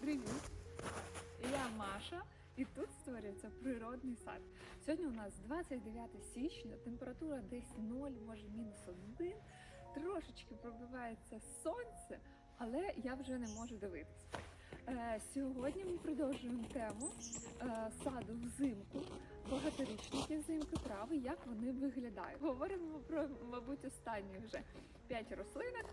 Привіт! Я Маша, і тут створюється природний сад. Сьогодні у нас 29 січня, температура десь 0, може мінус 1. Трошечки пробивається сонце, але я вже не можу дивитися. Е, Сьогодні ми продовжуємо тему е, саду взимку, багаторічники взимку, трави, як вони виглядають. Говоримо про, мабуть, останні вже 5 рослинок,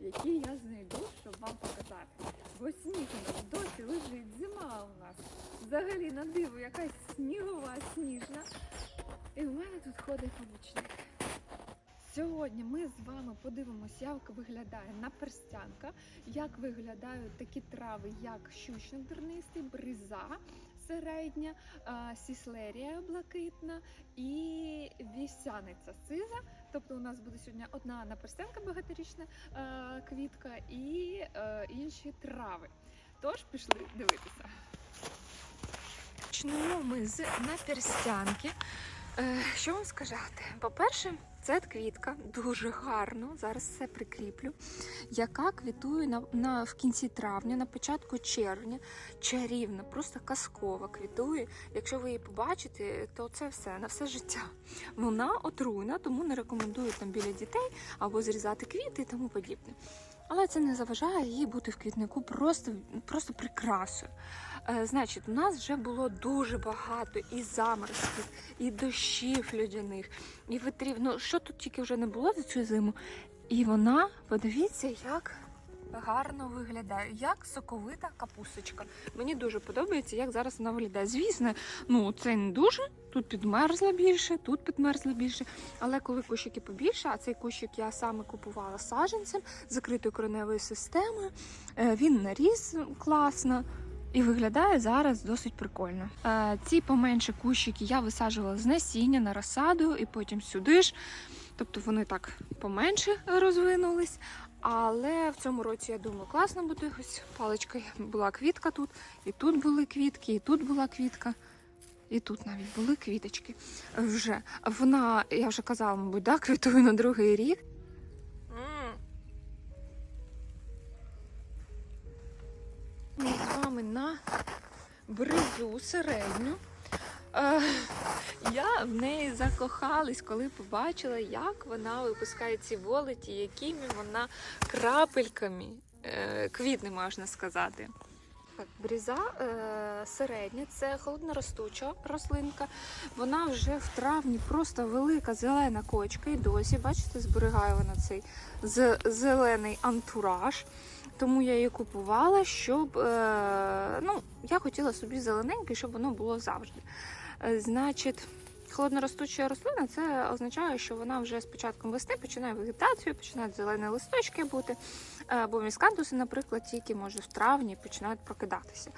які я знайду, щоб вам показати. Бо сніг у нас досі лежить, зима у нас. Взагалі на диво якась снігова, сніжна. І в мене тут ходить помічник. Сьогодні ми з вами подивимося, як виглядає наперстянка, як виглядають такі трави, як щучник тернистий, бриза середня, сіслерія блакитна і вівсяниця сиза. Тобто у нас буде сьогодні одна наперстянка багаторічна квітка і інші трави. Тож пішли дивитися. Почнемо ми з наперстянки. Е, Що вам сказати? По-перше, це квітка дуже гарно. Зараз все прикріплю. Яка квітує на, на в кінці травня, на початку червня. Чарівна, просто казкова квітує. Якщо ви її побачите, то це все на все життя. Вона отруйна, тому не рекомендую там біля дітей або зрізати квіти і тому подібне. Але це не заважає їй бути в квітнику просто, просто прикрасою. Е, Значить, у нас вже було дуже багато і заморозків, і дощів людяних, і витрів. Ну що тут тільки вже не було за цю зиму. І вона, подивіться, як гарно виглядає, як соковита капусточка. Мені дуже подобається, як зараз вона виглядає. Звісно, ну це не дуже. Тут підмерзла більше, тут підмерзла більше. Але коли кущики побільше, а цей кущик я саме купувала саджанцем закритою кореневою системою, е, він наріс класно. І виглядає зараз досить прикольно. Е, ці поменше кущики я висаджувала з насіння на розсаду і потім сюди ж. Тобто вони так поменше розвинулись. Але в цьому році я думаю, класно буде. Ось паличка була квітка тут, і тут були квітки, і тут була квітка. І тут навіть були квіточки. Вже вона, я вже казала, мабуть, да, квітує на другий рік. Ми з вами на бризу середню. Я в неї закохалась, коли побачила, як вона випускає ці волоті, якими вона крапельками е, квітне, можна сказати. Бріза е, середня, це холодноростуча рослинка. Вона вже в травні просто велика зелена кочка і досі, бачите, зберігає вона цей зелений антураж. Тому я її купувала, щоб е, ну, я хотіла собі зелененьке, щоб воно було завжди. Е, значить, холодноростуча рослина це означає, що вона вже з початком весни починає вегетацію, починають зелені листочки бути. Е, бо міскантуси, наприклад, тільки може в травні починають прокидатися.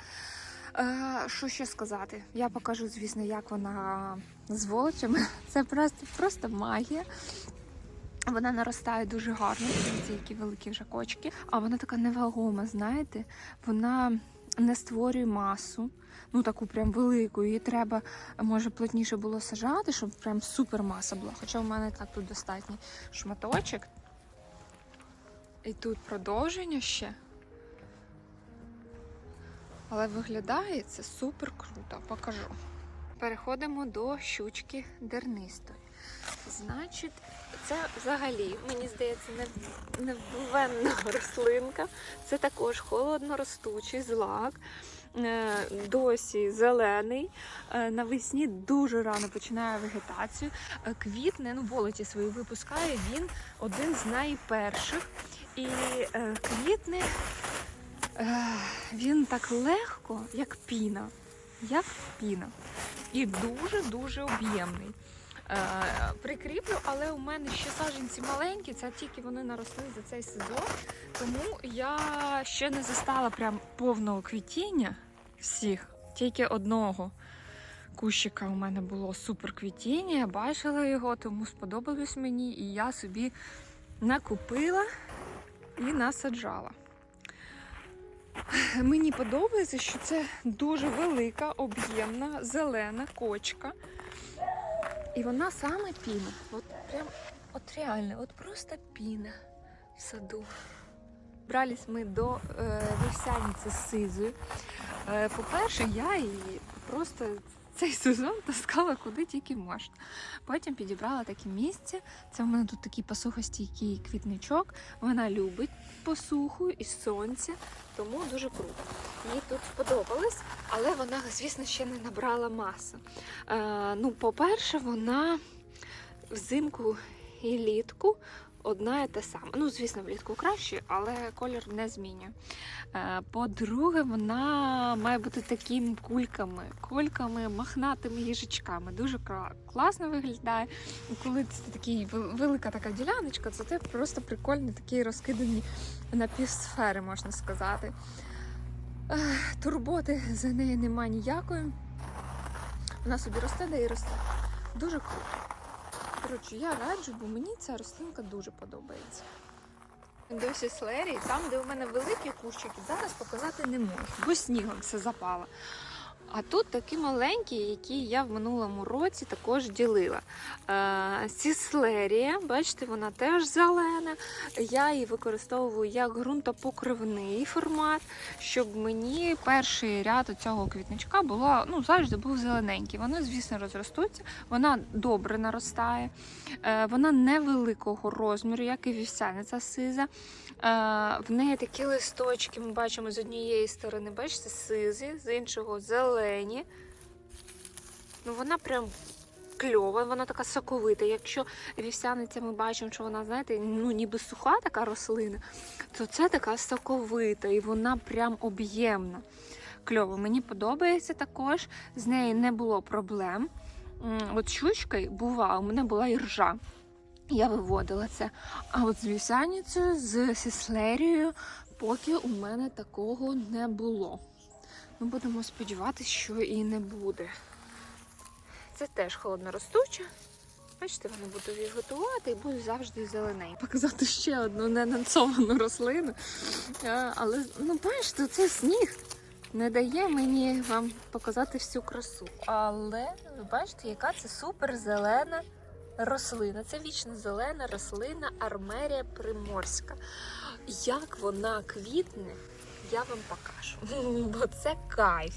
Е, що ще сказати? Я покажу, звісно, як вона з волочами. Це просто, просто магія. Вона наростає дуже гарно, які великі вже кочки. А вона така невагома, знаєте, вона не створює масу, ну таку прям велику. Її треба, може, плотніше було сажати, щоб прям супермаса була. Хоча в мене так тут достатній шматочок. І тут продовження ще. Але виглядає це супер круто, покажу. Переходимо до щучки дернистої. Значить, це взагалі, мені здається, не- невбивенна рослинка. Це також холодноростучий злак. Е, Досі зелений. Е, Навесні дуже рано починає вегетацію. Е, Квітне, ну, волоті свої випускає. Він один з найперших. І квітне він так легко, як піна. Як піна. І дуже-дуже об'ємний. Прикріплю, але у мене ще саджанці маленькі, це тільки вони наросли за цей сезон. Тому я ще не застала прям повного квітіння всіх, тільки одного кущика у мене було супер квітіння. Я бачила його, тому сподобалось мені, і я собі накупила і насаджала. Мені подобається, що це дуже велика, об'ємна, зелена кочка. І вона саме піна. От прям, от реально, от просто піна в саду. Брались ми до е, вівсяниці з сизою. Е, по-перше, я її просто цей сезон таскала куди тільки можна. Потім підібрала таке місце. Це в мене тут такий посухостійкий квітничок. Вона любить посуху і сонце, тому дуже круто. Їй тут сподобалось, але вона, звісно, ще не набрала масу. Е, ну, по-перше, вона взимку і літку одна і та сама. Ну, звісно, влітку краще, але колір не змінює. Е, По-друге, вона має бути такими кульками, кульками, мохнатими їжачками. Дуже класно виглядає. Коли це такий велика така діляночка, це те просто прикольні такі розкидані напівсфери, можна сказати. Турботи за нею немає ніякої. Вона собі росте, де і росте. Дуже круто. Коротше, я раджу, бо мені ця рослинка дуже подобається. Досі слері, там, де у мене великі кущики, зараз показати не можу, бо снігом все запало. А тут такі маленькі, які я в минулому році також ділила. Е, Сіслерія, бачите, вона теж зелена. Я її використовую як ґрунтопокривний формат, щоб мені перший ряд цього квітничка було ну, завжди був зелененький. Вони, звісно, розростуться, вона добре наростає, е, вона невеликого розміру, як і вівсяниця сиза. Е, в неї такі листочки ми бачимо з однієї сторони, бачите, сизі, з іншого зелені. Ну, вона прям кльова, вона така соковита. Якщо вівсяниця ми бачимо, що вона, знаєте, ну ніби суха така рослина, то це така соковита і вона прям об'ємна. Кльово, мені подобається також. З нею не було проблем. От щучкою бува, у мене була іржа. Я виводила це. А от з вівсяницею, з сіслерією, поки у мене такого не було. Ми будемо сподіватися, що і не буде. Це теж холодноростуча. Бачите, вони буду її готувати і будуть завжди зелененькі. Показати ще одну ненанцовану рослину. Але ну бачите, це сніг не дає мені вам показати всю красу. Але ви бачите, яка це супер зелена рослина. Це вічно зелена рослина Армерія Приморська. Як вона квітне, я вам покажу. Бо це кайф.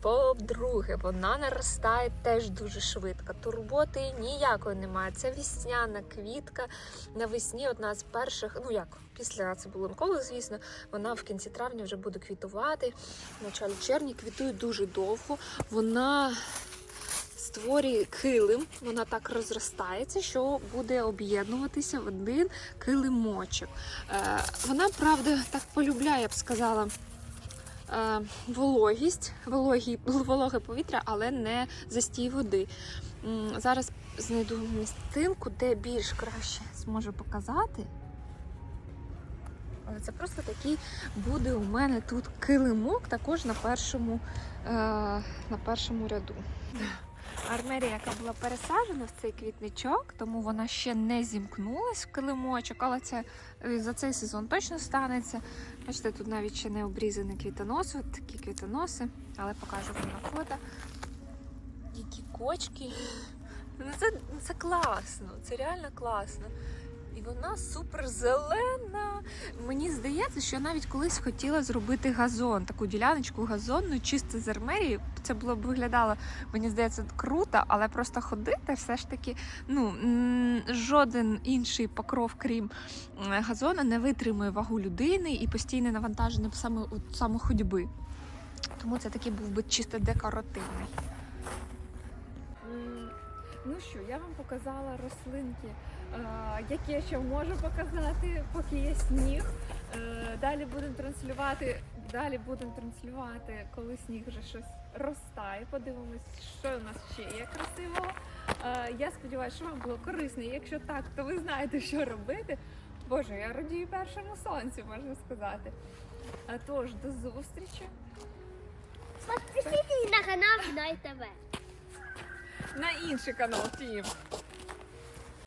По-друге, вона наростає теж дуже швидко. Турботи ніякої немає. Це вісняна квітка. Навесні одна з перших, ну як, після цибулинкових, звісно, вона в кінці травня вже буде квітувати. В началі червні квітує дуже довго. Вона створює килим, вона так розростається, що буде об'єднуватися в один килимочок. Е, вона, правда, так полюбляє, я б сказала. е, Вологість, вологі, вологе повітря, але не застій води. Зараз знайду містинку, де більш краще зможу показати. Але це просто такий буде у мене тут килимок, також на першому, е, на першому ряду. Армерія, яка була пересаджена в цей квітничок, тому вона ще не зімкнулась в килимочок, але це е, за цей сезон точно станеться. Бачите, тут навіть ще не обрізаний квітонос, от такі квітоноси, але покажу вам на фото. Які кочки. Ну це, ну, це класно, це реально класно. І вона супер зелена. Мені здається, що я навіть колись хотіла зробити газон, таку діляночку газонну, чисто з армерії. Це було б виглядало, мені здається, круто, але просто ходити все ж таки, ну жоден інший покров, крім м, газона, не витримує вагу людини і постійне навантаження саме саме ходьби. Тому це такий був би чисто декоративний. Ну що, я вам показала рослинки, е, які я ще можу показати, поки є сніг. Е, Далі будемо транслювати, далі будемо транслювати, коли сніг вже щось розтає. Подивимось, що у нас ще є красивого. Е, Я сподіваюся, що вам було корисно. Якщо так, то ви знаєте, що робити. Боже, я радію першому сонцю, можна сказати. Е, Тож, до зустрічі Підписуйтесь на канал Гной ТВ. на інший канал Тім.